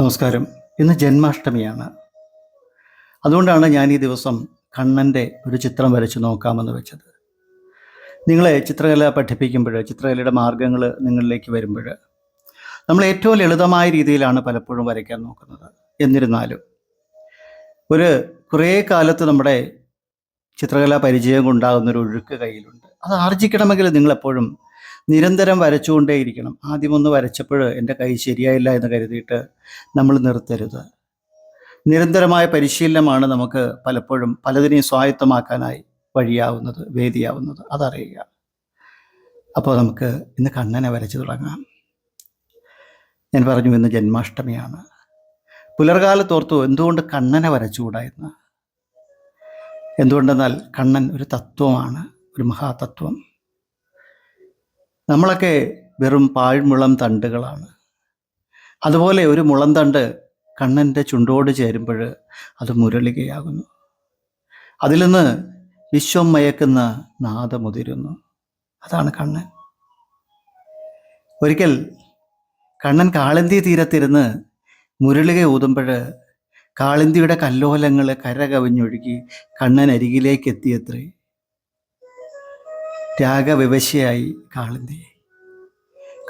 നമസ്കാരം. ഇന്ന് ജന്മാഷ്ടമിയാണ്. അതുകൊണ്ടാണ് ഞാൻ ഈ ദിവസം കണ്ണന്റെ ഒരു ചിത്രം വരച്ച് നോക്കാമെന്ന് വെച്ചത്. നിങ്ങളെ ചിത്രകല പഠിപ്പിക്കുമ്പോൾ ചിത്രകലയുടെ മാർഗങ്ങൾ നിങ്ങളിലേക്ക് വരുമ്പോൾ നമ്മൾ ഏറ്റവും ലളിതമായ രീതിയിലാണ് പലപ്പോഴും വരയ്ക്കാൻ നോക്കുന്നത്. എന്നിരുന്നാലും ഒരു കുറേ കാലത്ത് നമ്മുടെ ചിത്രകലാ പരിചയം കൊണ്ടാകുന്ന ഒരു ഒഴുക്ക് കയ്യിലുണ്ട്. അത് ആർജിക്കണമെങ്കിൽ നിങ്ങളെപ്പോഴും നിരന്തരം വരച്ചുകൊണ്ടേയിരിക്കണം. ആദ്യമൊന്ന് വരച്ചപ്പോൾ എന്റെ കൈ ശരിയായില്ല എന്ന് കരുതിയിട്ട് നമ്മൾ നിർത്തരുത്. നിരന്തരമായ പരിശീലനമാണ് നമുക്ക് പലപ്പോഴും പലതിനെയും സ്വായത്തമാക്കാനായി വഴിയാവുന്നത് വേദിയാവുന്നത്. അതറിയുക. അപ്പോൾ നമുക്ക് ഇന്ന് കണ്ണനെ വരച്ചു തുടങ്ങാം. ഞാൻ പറഞ്ഞു ഇന്ന് ജന്മാഷ്ടമിയാണ്. പുലർകാലത്തോർത്തു എന്തുകൊണ്ട് കണ്ണനെ വരച്ചുകൂടാ എന്ന് എന്തുകൊണ്ടെന്നാൽ കണ്ണൻ ഒരു തത്വമാണ് ഒരു മഹാതത്വം. നമ്മളൊക്കെ വെറും പാഴ്മുളം തണ്ടുകളാണ്. അതുപോലെ ഒരു മുളം തണ്ട് കണ്ണന്റെ ചുണ്ടോട് ചേരുമ്പോൾ അത് മുരളികയാകുന്നു. അതിൽ നിന്ന് വിശ്വം മയക്കുന്ന നാദമുതിരുന്നു അതാണ് കണ്ണൻ. ഒരിക്കൽ കണ്ണൻ കാളന്തി തീരത്തിരുന്ന് മുരളിക ഊതുമ്പോൾ കാളിന്തിയുടെ കല്ലോലങ്ങൾ കരകവിഞ്ഞൊഴുകി കണ്ണൻ അരികിലേക്ക് എത്തിയത്രേ. രാഗവിവശയായി കാളിന്തി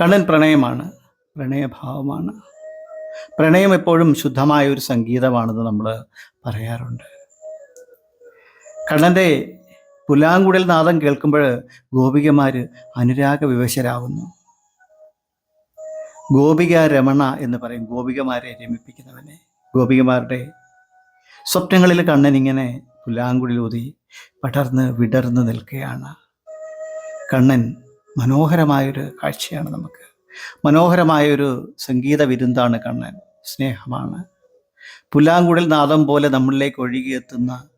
കണ്ണൻ പ്രണയമാണ് പ്രണയഭാവമാണ്. പ്രണയം എപ്പോഴും ശുദ്ധമായ ഒരു സംഗീതമാണെന്ന് നമ്മൾ പറയാറുണ്ട്. കണ്ണന്റെ പുലാങ്കുടൽ നാദം കേൾക്കുമ്പോൾ ഗോപികമാർ അനുരാഗ വിവശരാകുന്നു ഗോപിക രമണ എന്ന് പറയും ഗോപികമാരെ രമിപ്പിക്കുന്നവനെ. ഗോപികമാരുടെ സ്വപ്നങ്ങളിൽ കണ്ണൻ ഇങ്ങനെ പുലാങ്കുഴലൂതി പടർന്ന് വിടർന്ന് നിൽക്കുകയാണ്. കണ്ണൻ മനോഹരമായൊരു കാഴ്ചയാണ് നമുക്ക്. മനോഹരമായൊരു സംഗീത വിരുന്താണ് കണ്ണൻ. സ്നേഹമാണ്. പുല്ലാങ്കുഴൽ നാദം പോലെ നമ്മളിലേക്ക് ഒഴുകിയെത്തുന്ന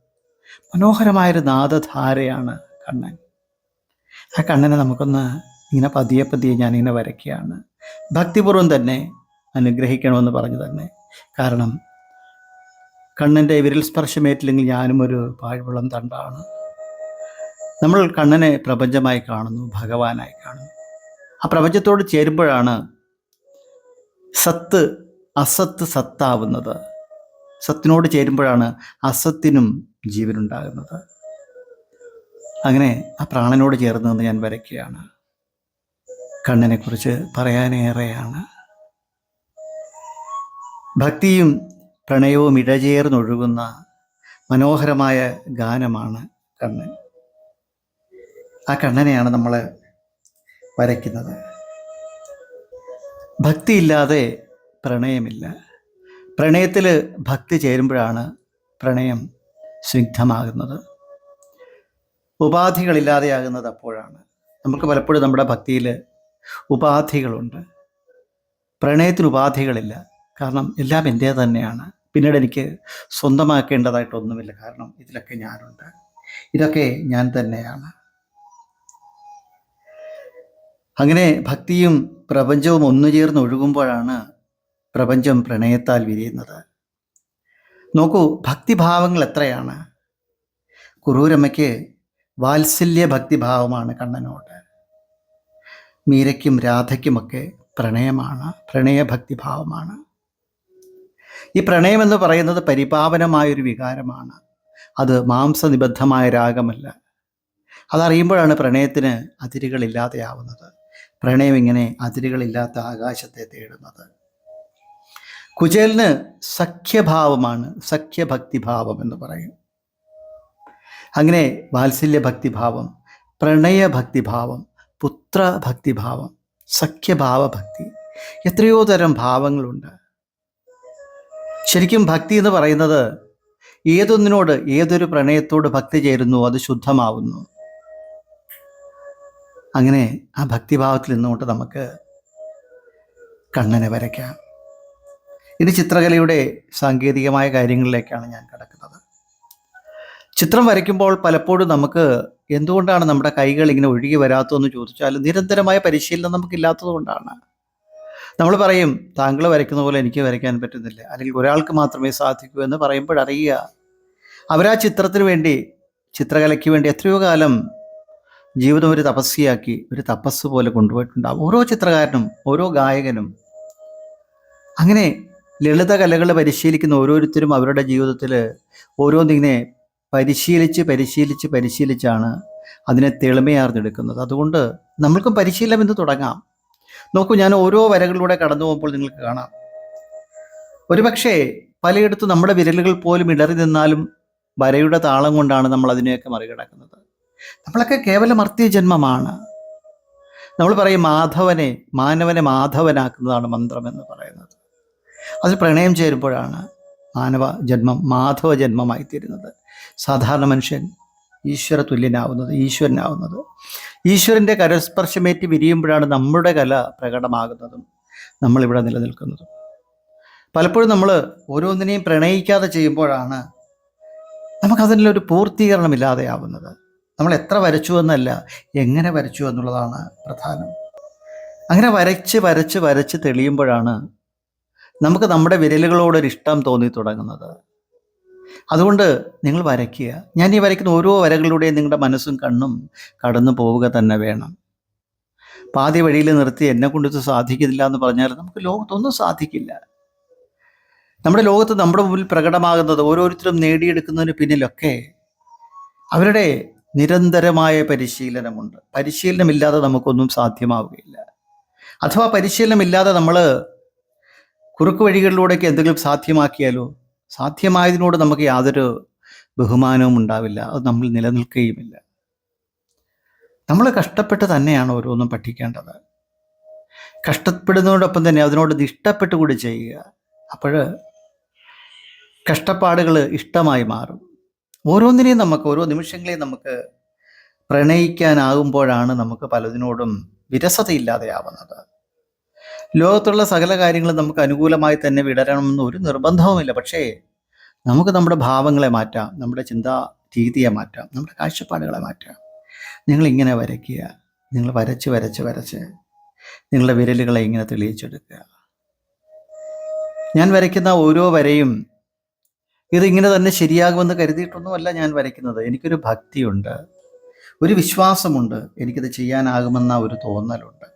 മനോഹരമായൊരു നാദധാരയാണ് കണ്ണൻ. ആ കണ്ണനെ നമുക്കൊന്ന് ഇങ്ങനെ പതിയെ പതിയെ ഞാനിങ്ങനെ വരയ്ക്കുകയാണ്. ഭക്തിപൂർവം തന്നെ അനുഗ്രഹിക്കണമെന്ന് പറഞ്ഞു തന്നെ. കാരണം കണ്ണന്റെ വിരൽ സ്പർശമേറ്റില്ലെങ്കിൽ ഞാനും ഒരു പാഴ്വളം തണ്ടാണ്. നമ്മൾ കണ്ണനെ പ്രപഞ്ചമായി കാണുന്നു ഭഗവാനായി കാണുന്നു. ആ പ്രപഞ്ചത്തോട് ചേരുമ്പോഴാണ് സത്ത് അസത്ത് സത്താവുന്നത്. സത്തിനോട് ചേരുമ്പോഴാണ് അസത്തിനും ജീവനുണ്ടാകുന്നത്. അങ്ങനെ ആ പ്രാണനോട് ചേർന്ന് ഞാൻ വരയ്ക്കുകയാണ്. കണ്ണനെക്കുറിച്ച് പറയാനേറെയാണ്. ഭക്തിയും പ്രണയവും ഇഴചേർന്നൊഴുകുന്ന മനോഹരമായ ഗാനമാണ് കണ്ണൻ. ആ കണ്ണനെയാണ് നമ്മൾ വരയ്ക്കുന്നത്. ഭക്തിയില്ലാതെ പ്രണയമില്ല. പ്രണയത്തിൽ ഭക്തി ചേരുമ്പോഴാണ് പ്രണയം സ്നിഗ്ധമാകുന്നത്. ഉപാധികളില്ലാതെയാകുന്നത് അപ്പോഴാണ്. നമുക്ക് പലപ്പോഴും നമ്മുടെ ഭക്തിയിൽ ഉപാധികളുണ്ട്. പ്രണയത്തിന് ഉപാധികളില്ല. കാരണം എല്ലാം എന്റെ തന്നെയാണ്. പിന്നീട് എനിക്ക് സ്വന്തമാക്കേണ്ടതായിട്ടൊന്നുമില്ല. കാരണം ഇതിലൊക്കെ ഞാനുണ്ട്. ഇതൊക്കെ ഞാൻ തന്നെയാണ്. അങ്ങനെ ഭക്തിയും പ്രപഞ്ചവും ഒന്നു ചേർന്ന് ഒഴുകുമ്പോഴാണ് പ്രപഞ്ചം പ്രണയത്താൽ വിരിയുന്നത്. നോക്കൂ ഭക്തിഭാവങ്ങൾ എത്രയാണ്? കുറൂരമ്മയ്ക്ക് വാത്സല്യ ഭക്തിഭാവമാണ് കണ്ണനോട്. മീരയ്ക്കും രാധയ്ക്കുമൊക്കെ പ്രണയമാണ് പ്രണയഭക്തിഭാവമാണ്. ഈ പ്രണയം എന്ന് പറയുന്നത് പരിപാവനമായൊരു വികാരമാണ്. അത് മാംസനിബദ്ധമായ രാഗമല്ല. അതറിയുമ്പോഴാണ് പ്രണയത്തിന് അതിരുകളില്ലാതെയാവുന്നത്. പ്രണയം ഇങ്ങനെ അതിരുകളില്ലാത്ത ആകാശത്തെ തേടുന്നത്. കുചേലിന് സഖ്യഭാവമാണ് സഖ്യഭക്തിഭാവം എന്ന് പറയും. അങ്ങനെ വാത്സല്യ ഭക്തിഭാവം പ്രണയഭക്തിഭാവം പുത്രഭക്തിഭാവം സഖ്യഭാവഭക്തി എത്രയോ തരം ഭാവങ്ങളുണ്ട്. ശരിക്കും ഭക്തി എന്ന് പറയുന്നത് ഏതൊന്നിനോട് ഏതൊരു പ്രണയത്തോട് ഭക്തി ചേരുന്നു അത് ശുദ്ധമാവുന്നു. അങ്ങനെ ആ ഭക്തിഭാവത്തിൽ നിന്നുകൊണ്ട് നമുക്ക് കണ്ണനെ വരയ്ക്കാം. ഇത് ചിത്രകലയുടെ സാങ്കേതികമായ കാര്യങ്ങളിലേക്കാണ് ഞാൻ കിടക്കുന്നത്. ചിത്രം വരയ്ക്കുമ്പോൾ പലപ്പോഴും നമുക്ക് എന്തുകൊണ്ടാണ് നമ്മുടെ കൈകൾ ഇങ്ങനെ ഒഴുകി വരാത്തതെന്ന് ചോദിച്ചാൽ നിരന്തരമായ പരിശീലനം നമുക്കില്ലാത്തത് കൊണ്ടാണ്. നമ്മൾ പറയും താങ്കൾ വരയ്ക്കുന്ന പോലെ എനിക്ക് വരയ്ക്കാൻ പറ്റുന്നില്ല. അല്ലെങ്കിൽ ഒരാൾക്ക് മാത്രമേ സാധിക്കൂ എന്ന് പറയുമ്പോഴറിയുക. അവരാ ചിത്രത്തിന് വേണ്ടി ചിത്രകലയ്ക്ക് വേണ്ടി എത്രയോ കാലം ജീവിതം ഒരു തപസ്യയാക്കി ഒരു തപസ് പോലെ കൊണ്ടുപോയിട്ടുണ്ടാവും. ഓരോ ചിത്രകാരനും ഓരോ ഗായകനും. അങ്ങനെ ലളിത കലകൾ പരിശീലിക്കുന്ന ഓരോരുത്തരും അവരുടെ ജീവിതത്തിൽ ഓരോന്നിങ്ങനെ പരിശീലിച്ച് പരിശീലിച്ച് പരിശീലിച്ചാണ് അതിനെ തെളിമയാർന്നെടുക്കുന്നത്. അതുകൊണ്ട് നമ്മൾക്കും പരിശീലനം എന്ന് തുടങ്ങാം. നോക്കൂ ഞാൻ ഓരോ വരകളിലൂടെ കടന്നു പോകുമ്പോൾ നിങ്ങൾക്ക് കാണാം. ഒരുപക്ഷെ പലയിടത്തും നമ്മുടെ വിരലുകൾ പോലും ഇടറി നിന്നാലും വരയുടെ താളം കൊണ്ടാണ് നമ്മൾ അതിനെയൊക്കെ മറികടക്കുന്നത്. നമ്മളൊക്കെ കേവലം ജന്മമാണ് നമ്മൾ പറയും മാധവനെ മാനവനെ മാധവനാക്കുന്നതാണ് മന്ത്രം എന്ന് പറയുന്നത്. അതിൽ പ്രണയം ചേരുമ്പോഴാണ് മാനവ ജന്മം മാധവ ജന്മമായി തീരുന്നത്. സാധാരണ മനുഷ്യൻ ഈശ്വര തുല്യനാവുന്നത് ഈശ്വരനാവുന്നത്. ഈശ്വരന്റെ കരസ്പർശമേറ്റ് വിരിയുമ്പോഴാണ് നമ്മുടെ കല പ്രകടമാകുന്നതും നമ്മളിവിടെ നിലനിൽക്കുന്നതും. പലപ്പോഴും നമ്മൾ ഓരോന്നിനെയും പ്രണയിക്കാതെ ചെയ്യുമ്പോഴാണ് നമുക്കതിനൊരു പൂർത്തീകരണമില്ലാതെയാവുന്നത്. നമ്മൾ എത്ര വരച്ചു എന്നല്ല എങ്ങനെ വരച്ചു എന്നുള്ളതാണ് പ്രധാനം. അങ്ങനെ വരച്ച് വരച്ച് വരച്ച് തെളിയുമ്പോഴാണ് നമുക്ക് നമ്മുടെ വിരലുകളോടൊരു ഇഷ്ടം തോന്നി തുടങ്ങുന്നത്. അതുകൊണ്ട് നിങ്ങൾ വരയ്ക്കുക. ഞാൻ ഈ വരയ്ക്കുന്ന ഓരോ വരകളിലൂടെയും നിങ്ങളുടെ മനസ്സും കണ്ണും കടന്നു പോവുക തന്നെ വേണം. പാതി വഴിയിൽ നിർത്തി എന്നെ കൊണ്ട് ഇത് സാധിക്കുന്നില്ല എന്ന് പറഞ്ഞാൽ നമുക്ക് ലോകത്തൊന്നും സാധിക്കില്ല. നമ്മുടെ ലോകത്ത് നമ്മുടെ മുമ്പിൽ പ്രകടമാകുന്നത് ഓരോരുത്തരും നേടിയെടുക്കുന്നതിന് പിന്നിലൊക്കെ അവരുടെ നിരന്തരമായ പരിശീലനമുണ്ട്. പരിശീലനമില്ലാതെ നമുക്കൊന്നും സാധ്യമാവുകയില്ല. അഥവാ പരിശീലനമില്ലാതെ നമ്മൾ കുറുക്ക് വഴികളിലൂടെയൊക്കെ എന്തെങ്കിലും സാധ്യമാക്കിയാലോ? സാധ്യമായതിനോട് നമുക്ക് യാതൊരു ബഹുമാനവും ഉണ്ടാവില്ല. അത് നമ്മൾ നിലനിൽക്കുകയുമില്ല. നമ്മൾ കഷ്ടപ്പെട്ട് തന്നെയാണ് ഓരോന്നും പഠിക്കേണ്ടത്. കഷ്ടപ്പെടുന്നതോടൊപ്പം തന്നെ അതിനോട് ഇഷ്ടപ്പെട്ടുകൂടി ഇഷ്ടപ്പെട്ട് കൂടി ചെയ്യുക. അപ്പോൾ കഷ്ടപ്പാടുകൾ ഇഷ്ടമായി മാറും. ഓരോന്നിനെയും നമുക്ക് ഓരോ നിമിഷങ്ങളെയും നമുക്ക് പ്രണയിക്കാനാകുമ്പോഴാണ് നമുക്ക് പലതിനോടും വിരസതയില്ലാതെയാവുന്നത്. ലോകത്തുള്ള സകല കാര്യങ്ങളും നമുക്ക് അനുകൂലമായി തന്നെ വിടരണമെന്ന് ഒരു നിർബന്ധവുമില്ല. പക്ഷേ നമുക്ക് നമ്മുടെ ഭാവങ്ങളെ മാറ്റാം നമ്മുടെ ചിന്താ രീതിയെ മാറ്റാം നമ്മുടെ കാഴ്ചപ്പാടുകളെ മാറ്റാം. നിങ്ങൾ ഇങ്ങനെ വരയ്ക്കുക നിങ്ങൾ വരച്ച് വരച്ച് വരച്ച് നിങ്ങളുടെ വിരലുകളെ ഇങ്ങനെ തെളിയിച്ചെടുക്കുക. ഞാൻ വരയ്ക്കുന്ന ഓരോ വരയും ഇതിങ്ങനെ തന്നെ ശരിയാകുമെന്ന് കരുതിയിട്ടൊന്നുമല്ല ഞാൻ വരയ്ക്കുന്നത്. എനിക്കൊരു ഭക്തിയുണ്ട്. ഒരു വിശ്വാസമുണ്ട്. എനിക്കിത് ചെയ്യാനാകുമെന്ന ഒരു തോന്നലുണ്ട്.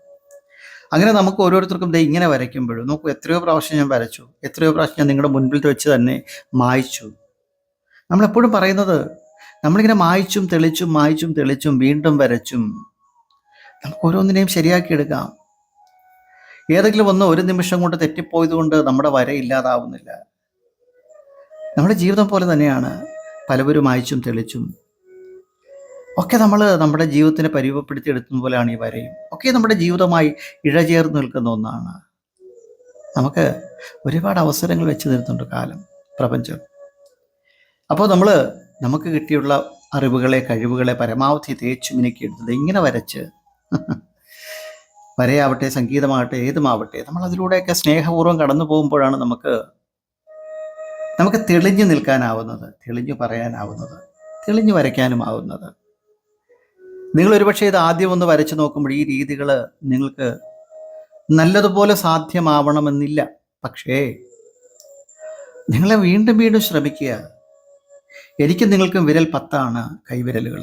അങ്ങനെ നമുക്ക് ഓരോരുത്തർക്കും ദേ ഇങ്ങനെ വരയ്ക്കുമ്പോഴും നോക്കൂ എത്രയോ പ്രാവശ്യം ഞാൻ വരച്ചു. എത്രയോ പ്രാവശ്യം ഞാൻ നിങ്ങളുടെ മുൻപിൽ വെച്ച് തന്നെ മായ്ച്ചു. നമ്മളെപ്പോഴും പറയുന്നത് നമ്മളിങ്ങനെ മായ്ച്ചും തെളിച്ചും മായ്ച്ചും തെളിച്ചും വീണ്ടും വരച്ചും. നമുക്ക് ഓരോന്നിനെയും ശരിയാക്കിയെടുക്കാം ഏതെങ്കിലും ഒന്ന് ഒരു നിമിഷം കൊണ്ട് തെറ്റിപ്പോയത് കൊണ്ട് നമ്മുടെ വര ഇല്ലാതാവുന്നില്ല. നമ്മുടെ ജീവിതം പോലെ തന്നെയാണ് പലവരും അയച്ചും തെളിച്ചും. ഒക്കെ നമ്മൾ നമ്മുടെ ജീവിതത്തിനെ പരിവപ്പെടുത്തിയെടുക്കുന്ന പോലെയാണ് ഈ വരയും. ഒക്കെ നമ്മുടെ ജീവിതമായി ഇഴചേർന്ന് നിൽക്കുന്ന ഒന്നാണ്. നമുക്ക് ഒരുപാട് അവസരങ്ങൾ വെച്ച് തരുന്നുണ്ട് കാലം പ്രപഞ്ചം. അപ്പോൾ നമ്മൾ നമുക്ക് കിട്ടിയുള്ള അറിവുകളെ കഴിവുകളെ പരമാവധി തേച്ചു മിനുക്കിയെടുത്തത് ഇങ്ങനെ വരച്ച് വരയാവട്ടെ സംഗീതമാവട്ടെ ഏതുമാവട്ടെ നമ്മൾ അതിലൂടെയൊക്കെ സ്നേഹപൂർവം കടന്നു പോകുമ്പോഴാണ് നമുക്ക് നമുക്ക് തെളിഞ്ഞു നിൽക്കാനാവുന്നത് തെളിഞ്ഞു പറയാനാവുന്നത് തെളിഞ്ഞു വരയ്ക്കാനും ആവുന്നത് നിങ്ങൾ ഒരുപക്ഷെ ഇത് ആദ്യം ഒന്ന് വരച്ചു നോക്കുമ്പോൾ ഈ രീതികൾ നിങ്ങൾക്ക് നല്ലതുപോലെ സാധ്യമാവണമെന്നില്ല. പക്ഷേ നിങ്ങളെ വീണ്ടും വീണ്ടും ശ്രമിക്കുക. എനിക്കും നിങ്ങൾക്കും വിരൽ പത്താണ് കൈവിരലുകൾ.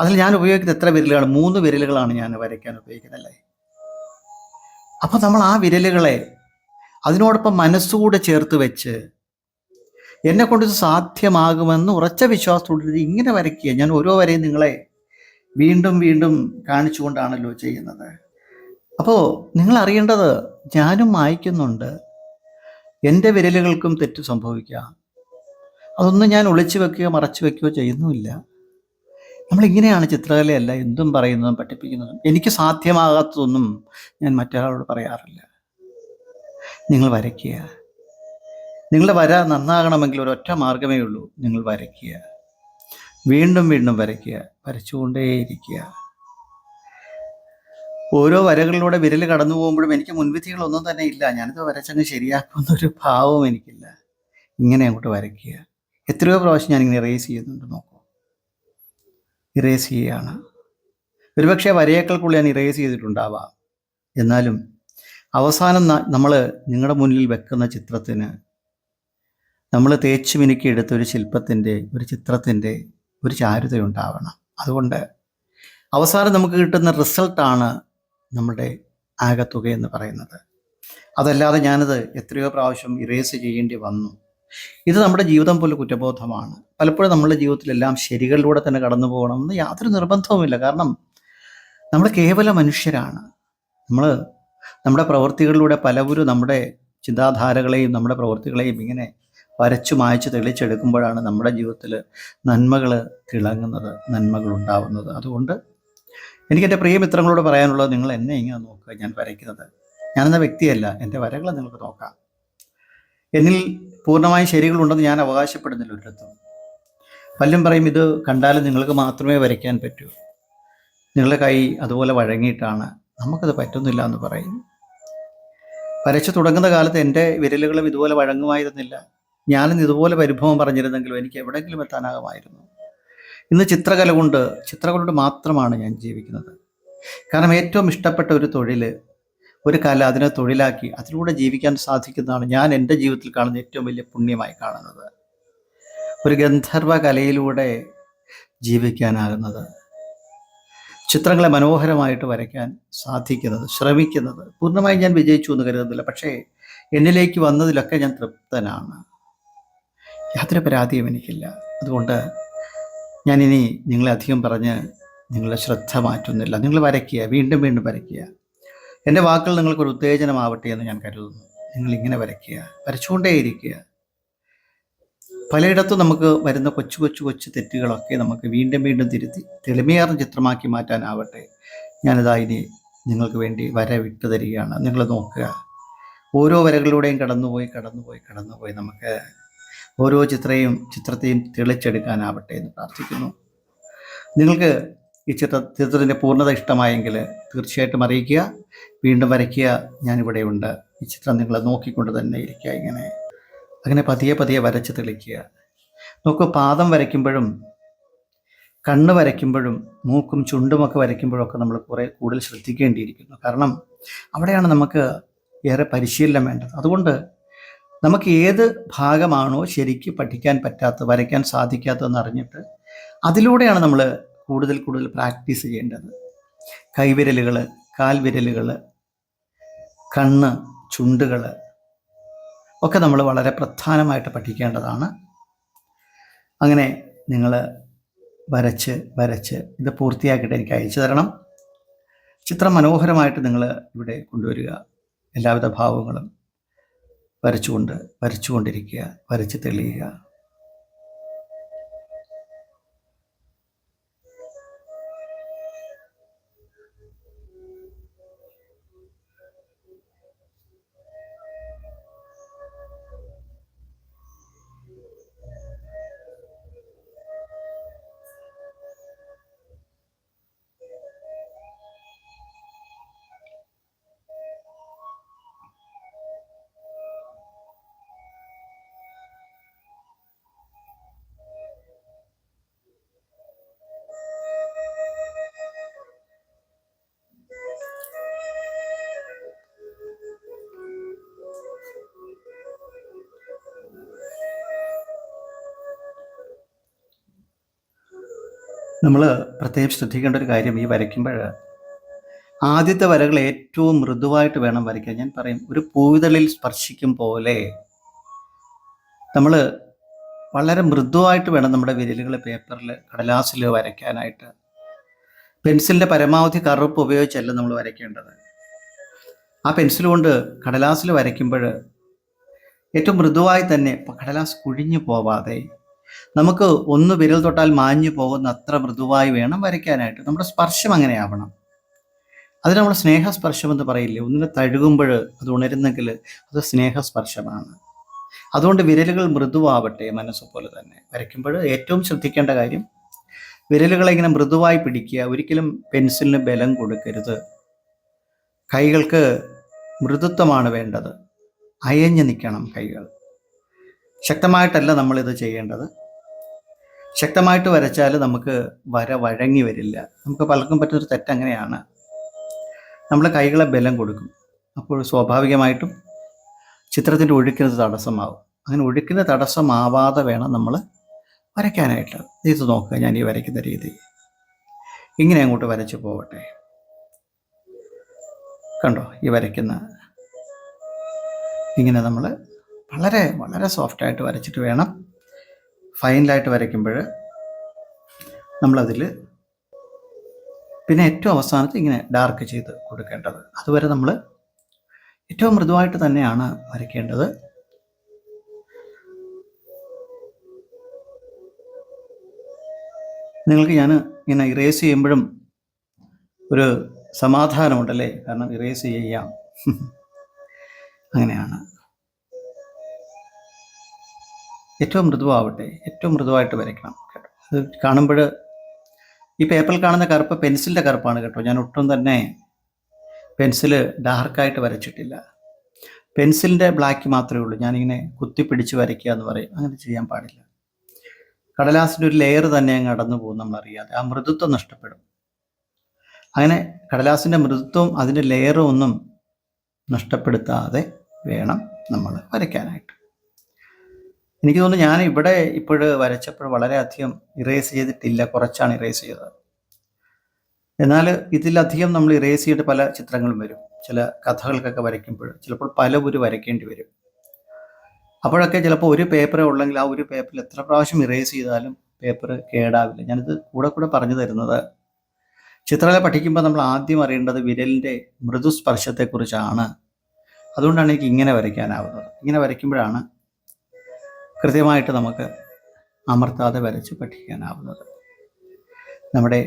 അതിൽ ഞാൻ ഉപയോഗിക്കുന്ന എത്ര വിരലുകളാണ് മൂന്ന് വിരലുകളാണ് ഞാൻ വരയ്ക്കാൻ ഉപയോഗിക്കുന്നത് അല്ലേ അപ്പോൾ നമ്മൾ ആ വിരലുകളെ അതിനോടൊപ്പം മനസ്സുകൂടെ ചേർത്ത് വെച്ച് എന്നെ കൊണ്ട് സാധ്യമാകുമെന്ന് ഉറച്ച വിശ്വാസത്തോടെ ഇങ്ങനെ വരയ്ക്കുക. ഞാൻ ഓരോ വരെയും നിങ്ങളെ വീണ്ടും വീണ്ടും കാണിച്ചുകൊണ്ടാണല്ലോ ചെയ്യുന്നത്. അപ്പോൾ നിങ്ങൾ അറിയേണ്ടത് ഞാനും വായിക്കുന്നുണ്ട് എന്റെ വിരലുകൾക്കും തെറ്റ് സംഭവിക്കാം. അതൊന്നും ഞാൻ ഒളിച്ചു വെക്കുകയോ മറച്ചു വെക്കുകയോ ചെയ്യുന്നുമില്ല. നമ്മളിങ്ങനെയാണ് ചിത്രകലയല്ല എന്തും പറയുന്നതും പഠിപ്പിക്കുന്നതും. എനിക്ക് സാധ്യമാകാത്തതൊന്നും ഞാൻ മറ്റൊരാളോട് പറയാറില്ല. നിങ്ങൾ വരയ്ക്കുക. നിങ്ങളുടെ വര നന്നാകണമെങ്കിൽ ഒരൊറ്റ മാർഗമേ ഉള്ളൂ. നിങ്ങൾ വരയ്ക്കുക. വീണ്ടും വീണ്ടും വരയ്ക്കുക. വരച്ചുകൊണ്ടേയിരിക്കുക. ഓരോ വരകളിലൂടെ വിരൽ കടന്നു പോകുമ്പോഴും എനിക്ക് മുൻവിധികളൊന്നും തന്നെ ഇല്ല. ഞാനിത് വരച്ചങ്ങ് ശരിയാക്കുന്നൊരു ഭാവവും എനിക്കില്ല. ഇങ്ങനെ അങ്ങോട്ട് വരയ്ക്കുക. എത്രയോ പ്രാവശ്യം ഞാനിങ്ങനെ ഇറേസ് ചെയ്യുന്നുണ്ട്. നോക്കൂ. ഇറേസ് ചെയ്യുകയാണ്. ഒരുപക്ഷെ വരയേക്കൾക്കുള്ളിൽ ഞാൻ ഇറേസ് ചെയ്തിട്ടുണ്ടാവാം. എന്നാലും അവസാനം നമ്മൾ നിങ്ങളുടെ മുന്നിൽ വെക്കുന്ന ചിത്രത്തിന് നമ്മൾ തേച്ച് മിനുക്കി എടുത്ത ഒരു ശില്പത്തിന്റെ ഒരു ചിത്രത്തിന്റെ ഒരു ചാരുതയുണ്ടാവണം. അതുകൊണ്ട് അവസാനം നമുക്ക് കിട്ടുന്ന റിസൾട്ടാണ് നമ്മുടെ ആകത്തുക എന്ന് പറയുന്നത്. അതല്ലാതെ ഞാനത് എത്രയോ പ്രാവശ്യം ഇറേസ് ചെയ്യേണ്ടി വന്നു. ഇത് നമ്മുടെ ജീവിതം പോലെ കുറ്റബോധമാണ്. പലപ്പോഴും നമ്മുടെ ജീവിതത്തിലെല്ലാം ശരികളിലൂടെ തന്നെ കടന്നു പോകണമെന്ന് യാതൊരു നിർബന്ധവുമില്ല. കാരണം നമ്മൾ കേവല മനുഷ്യരാണ്. നമ്മൾ നമ്മുടെ പ്രവൃത്തികളിലൂടെ പലവരും നമ്മുടെ ചിന്താധാരകളെയും നമ്മുടെ പ്രവൃത്തികളെയും ഇങ്ങനെ വരച്ചു മായച്ച് തെളിച്ചെടുക്കുമ്പോഴാണ് നമ്മുടെ ജീവിതത്തിൽ നന്മകൾ തിളങ്ങുന്നത് നന്മകൾ ഉണ്ടാവുന്നത്. അതുകൊണ്ട് എനിക്കെന്റെ പ്രിയ മിത്രങ്ങളോട് പറയാനുള്ളത് നിങ്ങൾ എന്നെ ഇങ്ങനെ നോക്കുക ഞാൻ വരയ്ക്കുന്നത്. ഞാനെന്ന വ്യക്തിയല്ല എന്റെ വരകൾ നിങ്ങൾക്ക് നോക്കാം. എന്നിൽ പൂർണമായും ശരികളുണ്ടെന്ന് ഞാൻ അവകാശപ്പെടുന്നില്ല ഒരിടത്തും. പല്ലും പറയും ഇത് കണ്ടാലും നിങ്ങൾക്ക് മാത്രമേ വരയ്ക്കാൻ പറ്റൂ. നിങ്ങളുടെ കൈ അതുപോലെ വഴങ്ങിയിട്ടാണ് നമുക്കത് പറ്റുന്നില്ല എന്ന് പറയും. വരച്ചു തുടങ്ങുന്ന കാലത്ത് എന്റെ വിരലുകളും ഇതുപോലെ വഴങ്ങുമായിരുന്നില്ല. ഞാനും ഇതുപോലെ പരിഭവം പറഞ്ഞിരുന്നെങ്കിലും എനിക്ക് എവിടെയെങ്കിലും എത്താനാകുമായിരുന്നു. ഇന്ന് ചിത്രകല കൊണ്ട് ചിത്രകല കൊണ്ട് മാത്രമാണ് ഞാൻ ജീവിക്കുന്നത്. കാരണം ഏറ്റവും ഇഷ്ടപ്പെട്ട ഒരു തൊഴിൽ ഒരു കല അതിനെ തൊഴിലാക്കി അതിലൂടെ ജീവിക്കാൻ സാധിക്കുന്നതാണ് ഞാൻ എന്റെ ജീവിതത്തിൽ കാണുന്ന ഏറ്റവും വലിയ പുണ്യമായി കാണുന്നത്. ഒരു ഗന്ധർവ കലയിലൂടെ ജീവിക്കാനാകുന്നത്. ചിത്രങ്ങളെ മനോഹരമായിട്ട് വരയ്ക്കാൻ സാധിക്കുന്നത് ശ്രമിക്കുന്നത്. പൂർണമായും ഞാൻ വിജയിച്ചു എന്ന് കരുതുന്നില്ല. പക്ഷേ എന്നിലേക്ക് വന്നതിലൊക്കെ ഞാൻ തൃപ്തനാണ്. യാതൊരു പരാതിയും എനിക്കില്ല. അതുകൊണ്ട് ഞാനിനി നിങ്ങളെ അധികം പറഞ്ഞ് നിങ്ങളുടെ ശ്രദ്ധ മാറ്റുന്നില്ല. നിങ്ങൾ വരയ്ക്കുക വീണ്ടും വീണ്ടും വരയ്ക്കുക. എന്റെ വാക്കുകൾ നിങ്ങൾക്കൊരു ഉത്തേജനമാവട്ടെ എന്ന് ഞാൻ കരുതുന്നു. നിങ്ങൾ ഇങ്ങനെ വരയ്ക്കുക. വരച്ചുകൊണ്ടേയിരിക്കുക. പലയിടത്തും നമുക്ക് വരുന്ന കൊച്ചു കൊച്ചു കൊച്ചു തെറ്റുകളൊക്കെ നമുക്ക് വീണ്ടും വീണ്ടും തിരുത്തി തെളിമയാർന്ന ചിത്രമാക്കി മാറ്റാനാവട്ടെ. ഞാനിതാ ഇനി നിങ്ങൾക്ക് വേണ്ടി വര വിട്ടു തരികയാണ്. നിങ്ങൾ നോക്കുക. ഓരോ വരകളിലൂടെയും കടന്നുപോയി കടന്നുപോയി കടന്നുപോയി നമുക്ക് ഓരോ ചിത്രയും ചിത്രത്തെയും തെളിച്ചെടുക്കാനാവട്ടെ എന്ന് പ്രാർത്ഥിക്കുന്നു. നിങ്ങൾക്ക് ഈ ചിത്ര ചിത്രത്തിന്റെ പൂർണത ഇഷ്ടമായെങ്കിൽ തീർച്ചയായിട്ടും അറിയിക്കുക. വീണ്ടും വരയ്ക്കുക. ഞാനിവിടെയുണ്ട്. ഈ ചിത്രം നിങ്ങൾ നോക്കിക്കൊണ്ട് തന്നെ ഇരിക്കുക ഇങ്ങനെ. അങ്ങനെ പതിയെ പതിയെ വരച്ച് തെളിക്കുക. നോക്കൂ പാദം വരയ്ക്കുമ്പോഴും കണ്ണ് വരയ്ക്കുമ്പോഴും മൂക്കും ചുണ്ടുമൊക്കെ വരയ്ക്കുമ്പോഴൊക്കെ നമ്മൾ കുറേ കൂടുതൽ ശ്രദ്ധിക്കേണ്ടിയിരിക്കുന്നു. കാരണം അവിടെയാണ് നമുക്ക് ഏറെ പരിശീലനം വേണ്ടത്. അതുകൊണ്ട് നമുക്ക് ഏത് ഭാഗമാണോ ശരിക്ക് പഠിക്കാൻ പറ്റാത്ത വരയ്ക്കാൻ സാധിക്കാത്തതെന്ന് അറിഞ്ഞിട്ട് അതിലൂടെയാണ് നമ്മൾ കൂടുതൽ കൂടുതൽ പ്രാക്ടീസ് ചെയ്യേണ്ടത്. കൈവിരലുകൾ കാൽവിരലുകൾ കണ്ണ് ചുണ്ടുകൾ ഒക്കെ നമ്മൾ വളരെ പ്രധാനമായിട്ട് പഠിക്കേണ്ടതാണ്. അങ്ങനെ നിങ്ങൾ വരച്ച് വരച്ച് ഇത് പൂർത്തിയാക്കിയിട്ട് എനിക്ക് അയച്ചു തരണം. ചിത്രം മനോഹരമായിട്ട് നിങ്ങൾ ഇവിടെ കൊണ്ടുവരിക. എല്ലാവിധ ഭാവങ്ങളും വരച്ചുകൊണ്ട് വരച്ചുകൊണ്ടിരിക്കുക വരച്ച് തെളിയുക. നമ്മൾ പ്രത്യേകം ശ്രദ്ധിക്കേണ്ട ഒരു കാര്യം ഈ വരയ്ക്കുമ്പോൾ ആദ്യത്തെ വരകൾ ഏറ്റവും മൃദുവായിട്ട് വേണം വരയ്ക്കാൻ. ഞാൻ പറയും ഒരു പൂവിതളിൽ സ്പർശിക്കും പോലെ നമ്മൾ വളരെ മൃദുവായിട്ട് വേണം നമ്മുടെ വിരലുകൾ പേപ്പറിൽ കടലാസിൽ വരയ്ക്കാനായിട്ട്. പെൻസിലിന്റെ പരമാവധി കറുപ്പ് ഉപയോഗിച്ചല്ല നമ്മൾ വരയ്ക്കേണ്ടത്. ആ പെൻസിൽ കൊണ്ട് കടലാസിൽ വരയ്ക്കുമ്പോൾ ഏറ്റവും മൃദുവായി തന്നെ കടലാസ് കുഴിഞ്ഞു പോവാതെ നമുക്ക് ഒന്ന് വിരൽ തൊട്ടാൽ മാഞ്ഞു പോകുന്ന അത്ര മൃദുവായി വേണം വരയ്ക്കാനായിട്ട്. നമ്മുടെ സ്പർശം അങ്ങനെയാവണം. അത് നമ്മൾ സ്നേഹസ്പർശം എന്ന് പറയില്ലേ? ഒന്നിനെ തഴുകുമ്പോൾ അത് ഉണരുന്നെങ്കിൽ അത് സ്നേഹസ്പർശമാണ്. അതുകൊണ്ട് വിരലുകൾ മൃദുവാവട്ടെ മനസ്സ് പോലെ തന്നെ. വരയ്ക്കുമ്പോൾ ഏറ്റവും ശ്രദ്ധിക്കേണ്ട കാര്യം വിരലുകളെ ഇങ്ങനെ മൃദുവായി പിടിക്കുക ഒരിക്കലും പെൻസിലിന് ബലം കൊടുക്കരുത്. കൈകൾക്ക് മൃദുത്വമാണ് വേണ്ടത്. അയഞ്ഞു നിൽക്കണം കൈകൾ. ശക്തമായിട്ടല്ല നമ്മളിത് ചെയ്യേണ്ടത്. ശക്തമായിട്ട് വരച്ചാൽ നമുക്ക് വര വഴങ്ങി വരില്ല. നമുക്ക് പലർക്കും പറ്റുന്നൊരു തെറ്റങ്ങനെയാണ് നമ്മൾ കൈകളെ ബലം കൊടുക്കും. അപ്പോൾ സ്വാഭാവികമായിട്ടും ചിത്രത്തിന്റെ ഒഴുക്കിന് തടസ്സമാവും. അങ്ങനെ ഒഴുക്കിന് തടസ്സമാവാതെ വേണം നമ്മൾ വരയ്ക്കാനായിട്ട്. ഇത് നോക്കുക ഞാൻ ഈ വരയ്ക്കുന്ന രീതി. ഇങ്ങനെ അങ്ങോട്ട് വരച്ച് പോവട്ടെ. കണ്ടോ? ഈ വരയ്ക്കുന്ന ഇങ്ങനെ നമ്മൾ വളരെ വളരെ സോഫ്റ്റായിട്ട് വരച്ചിട്ട് വേണം. ഫൈനലായിട്ട് വരയ്ക്കുമ്പോൾ നമ്മളതിൽ പിന്നെ ഏറ്റവും അവസാനത്ത് ഇങ്ങനെ ഡാർക്ക് ചെയ്ത് കൊടുക്കേണ്ടത്. അതുവരെ നമ്മൾ ഏറ്റവും മൃദുവായിട്ട് തന്നെയാണ് വരയ്ക്കേണ്ടത്. നിങ്ങൾക്ക് ഞാൻ ഇങ്ങനെ ഇറേസ് ചെയ്യുമ്പോഴും ഒരു സമാധാനമുണ്ടല്ലേ? കാരണം ഇറേസ് ചെയ്യാം. അങ്ങനെയാണ്. ഏറ്റവും മൃദുവാവട്ടെ ഏറ്റവും മൃദുവായിട്ട് വരയ്ക്കണം കേട്ടോ. അത് കാണുമ്പോൾ ഈ പേപ്പറിൽ കാണുന്ന കറുപ്പ് പെൻസിലിന്റെ കറുപ്പാണ് കേട്ടോ. ഞാൻ ഒട്ടും തന്നെ പെൻസിൽ ഡാർക്കായിട്ട് വരച്ചിട്ടില്ല. പെൻസിലിന്റെ ബ്ലാക്ക് മാത്രമേ ഉള്ളൂ. ഞാനിങ്ങനെ കുത്തിപ്പിടിച്ച് വരയ്ക്കുക എന്ന് പറയും. അങ്ങനെ ചെയ്യാൻ പാടില്ല. കടലാസിന്റെ ഒരു ലെയർ തന്നെ അങ്ങ് അടന്നു പോകും നമ്മളറിയാതെ. ആ മൃദുത്വം നഷ്ടപ്പെടും. അങ്ങനെ കടലാസിന്റെ മൃദുത്വം അതിന്റെ ലെയറും ഒന്നും നഷ്ടപ്പെടുത്താതെ വേണം നമ്മൾ വരയ്ക്കാനായിട്ട്. എനിക്ക് തോന്നുന്നു ഞാൻ ഇവിടെ ഇപ്പോൾ വരച്ചപ്പോൾ വളരെയധികം ഇറേസ് ചെയ്തിട്ടില്ല കുറച്ചാണ് ഇറേസ് ചെയ്തത്. എന്നാൽ ഇതിലധികം നമ്മൾ ഇറേസ് ചെയ്തിട്ട് പല ചിത്രങ്ങളും വരും. ചില കഥകൾക്കൊക്കെ വരയ്ക്കുമ്പോൾ ചിലപ്പോൾ പല ഒരു വരയ്ക്കേണ്ടി വരും. അപ്പോഴൊക്കെ ചിലപ്പോൾ ഒരു പേപ്പറേ ഉള്ളെങ്കിൽ ആ ഒരു പേപ്പറിൽ എത്ര പ്രാവശ്യം ഇറേസ് ചെയ്താലും പേപ്പർ കേടാവില്ല. ഞാനിത് കൂടെ കൂടെ പറഞ്ഞു തരുന്നത് ചിത്രകല പഠിക്കുമ്പോൾ നമ്മൾ ആദ്യം അറിയേണ്ടത് വിരലിന്റെ മൃദുസ്പർശത്തെക്കുറിച്ചാണ്. അതുകൊണ്ടാണ് എനിക്ക് ഇങ്ങനെ വരയ്ക്കാനാവുന്നത്. ഇങ്ങനെ വരയ്ക്കുമ്പോഴാണ് കൃത്യമായിട്ട് നമുക്ക് അമർത്താതെ വരച്ച് പഠിക്കാനാവുന്നത്. നമ്മുടെ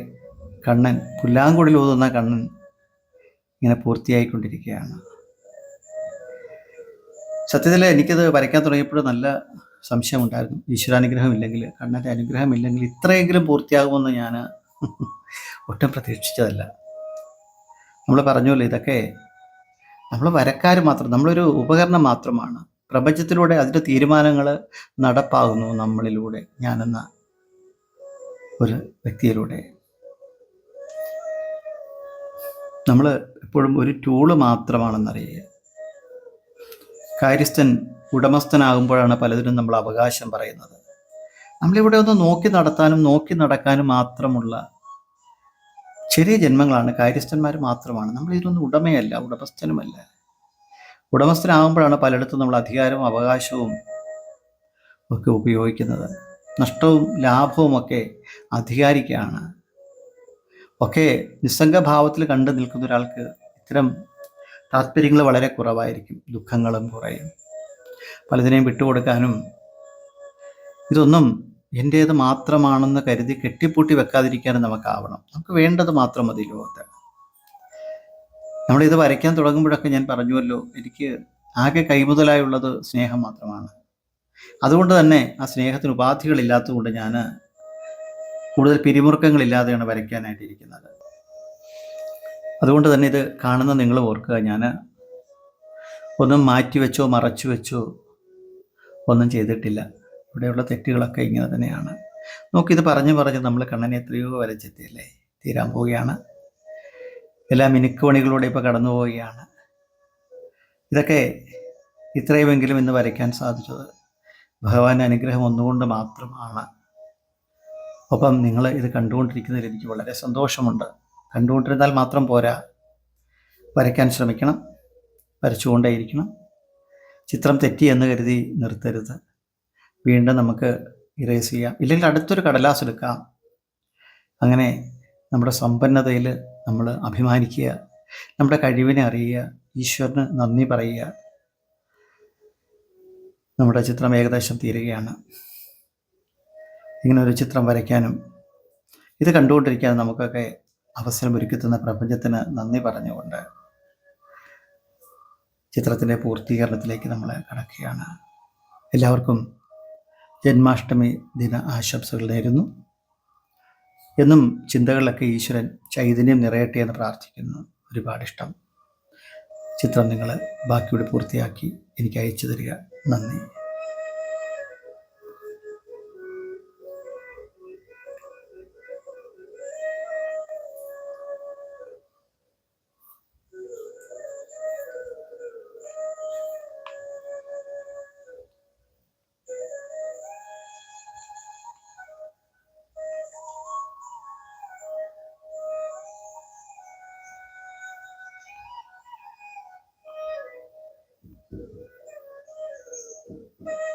കണ്ണൻ പുല്ലാങ്കുടിൽ ഓതുന്ന കണ്ണൻ ഇങ്ങനെ പൂർത്തിയായിക്കൊണ്ടിരിക്കുകയാണ്. സത്യത്തിൽ എനിക്കത് വരയ്ക്കാൻ തുടങ്ങിയപ്പോൾ നല്ല സംശയമുണ്ടായിരുന്നു. ഈശ്വരാനുഗ്രഹം ഇല്ലെങ്കിൽ കണ്ണന്റെ അനുഗ്രഹം ഇല്ലെങ്കിൽ ഇത്രയെങ്കിലും പൂർത്തിയാകുമെന്ന് ഞാൻ ഒട്ടും പ്രതീക്ഷിച്ചതല്ല. നമ്മൾ പറഞ്ഞല്ലോ ഇതൊക്കെ നമ്മൾ വരക്കാർ മാത്രം നമ്മളൊരു ഉപകരണം മാത്രമാണ്. പ്രപഞ്ചത്തിലൂടെ അതിന്റെ തീരുമാനങ്ങൾ നടപ്പാകുന്നു നമ്മളിലൂടെ. ഞാനെന്ന ഒരു വ്യക്തിയിലൂടെ. നമ്മൾ എപ്പോഴും ഒരു ടൂൾ മാത്രമാണെന്നറിയുക. കാര്യസ്ഥൻ ഉടമസ്ഥനാകുമ്പോഴാണ് പലതിനും നമ്മൾ അവകാശം പറയുന്നത്. നമ്മളിവിടെ ഒന്ന് നോക്കി നടത്താനും നോക്കി നടക്കാനും മാത്രമുള്ള ചെറിയ ജന്മങ്ങളാണ്. കാര്യസ്ഥന്മാർ മാത്രമാണ്. നമ്മൾ ഉടമയല്ല ഉടമസ്ഥനുമല്ല. ഉടമസ്ഥനാകുമ്പോഴാണ് പലയിടത്തും നമ്മൾ അധികാരവും അവകാശവും ഒക്കെ ഉപയോഗിക്കുന്നത്. നഷ്ടവും ലാഭവും ഒക്കെ അധികാരിക്കാണ്. ഒക്കെ നിസ്സംഗഭാവത്തിൽ കണ്ടു നിൽക്കുന്ന ഒരാൾക്ക് ഇത്തരം താല്പര്യങ്ങൾ വളരെ കുറവായിരിക്കും. ദുഃഖങ്ങളും കുറയും. പലതിനെയും വിട്ടുകൊടുക്കാനും ഇതൊന്നും എന്റേത് മാത്രമാണെന്ന് കരുതി കെട്ടിപ്പൂട്ടി വെക്കാതിരിക്കാനും നമുക്കാവണം. നമുക്ക് വേണ്ടത് മാത്രം മതി ലോകത്ത്. നമ്മളിത് വരയ്ക്കാൻ തുടങ്ങുമ്പോഴൊക്കെ ഞാൻ പറഞ്ഞുവല്ലോ എനിക്ക് ആകെ കൈമുതലായുള്ളത് സ്നേഹം മാത്രമാണ്. അതുകൊണ്ട് തന്നെ ആ സ്നേഹത്തിന് ഉപാധികളില്ലാത്തതുകൊണ്ട് ഞാൻ കൂടുതൽ പിരിമുറുക്കങ്ങളില്ലാതെയാണ് വരയ്ക്കാനായിട്ടിരിക്കുന്നത്. അതുകൊണ്ട് തന്നെ ഇത് കാണുന്ന നിങ്ങൾ ഓർക്കുക ഞാൻ ഒന്നും മാറ്റിവെച്ചോ മറച്ചു വെച്ചോ ഒന്നും ചെയ്തിട്ടില്ല. ഇവിടെയുള്ള തെറ്റുകളൊക്കെ ഇങ്ങനെ തന്നെയാണ്. നോക്കിയത് പറഞ്ഞു പറഞ്ഞ് നമ്മൾ കണ്ണനെ എത്രയോ വരച്ചെത്തിയല്ലേ? തീരാൻ പോവുകയാണ്. എല്ലാ മിനുക്കുപണികളൂടെ ഇപ്പോൾ കടന്നു പോവുകയാണ് ഇതൊക്കെ ഇത്രയുമെങ്കിലും ഇന്ന് വരയ്ക്കാൻ സാധിച്ചത് ഭഗവാന്റെ അനുഗ്രഹം ഒന്നുകൊണ്ട് മാത്രമാണ്. ഒപ്പം നിങ്ങൾ ഇത് കണ്ടുകൊണ്ടിരിക്കുന്നതിൽ എനിക്ക് വളരെ സന്തോഷമുണ്ട്. കണ്ടുകൊണ്ടിരുന്നാൽ മാത്രം പോരാ. വരയ്ക്കാൻ ശ്രമിക്കണം. വരച്ചുകൊണ്ടേയിരിക്കണം. ചിത്രം തെറ്റി എന്ന് കരുതി നിർത്തരുത്. വീണ്ടും നമുക്ക് ഇറേസ് ചെയ്യാം. ഇല്ലെങ്കിൽ അടുത്തൊരു കടലാസ് എടുക്കാം. അങ്ങനെ നമ്മുടെ സമ്പന്നതയിൽ നമ്മൾ അഭിമാനിക്കുക നമ്മുടെ കഴിവിനെ അറിയുക ഈശ്വരന് നന്ദി പറയുക. നമ്മുടെ ചിത്രം ഏകദേശം തീരുകയാണ്. ഇങ്ങനെ ഒരു ചിത്രം വരയ്ക്കാനും ഇത് കണ്ടുകൊണ്ടിരിക്കാനും നമുക്കൊക്കെ അവസരം ഒരുക്കിത്തുന്ന പ്രപഞ്ചത്തിന് നന്ദി പറഞ്ഞുകൊണ്ട് ചിത്രത്തിന്റെ പൂർത്തീകരണത്തിലേക്ക് നമ്മൾ കടക്കുകയാണ്. എല്ലാവർക്കും ജന്മാഷ്ടമി ദിന ആശംസകൾ നേരുന്നു. എന്നും ചിന്തകളിലൊക്കെ ഈശ്വരൻ ചൈതന്യം നിറയട്ടെ എന്ന് പ്രാർത്ഥിക്കുന്നു. ഒരുപാട് ഇഷ്ടം. ചിത്രം നിങ്ങൾ ബാക്കിയോട് പൂർത്തിയാക്കി എനിക്ക് അയച്ചു തരിക. നന്ദി. Thank you.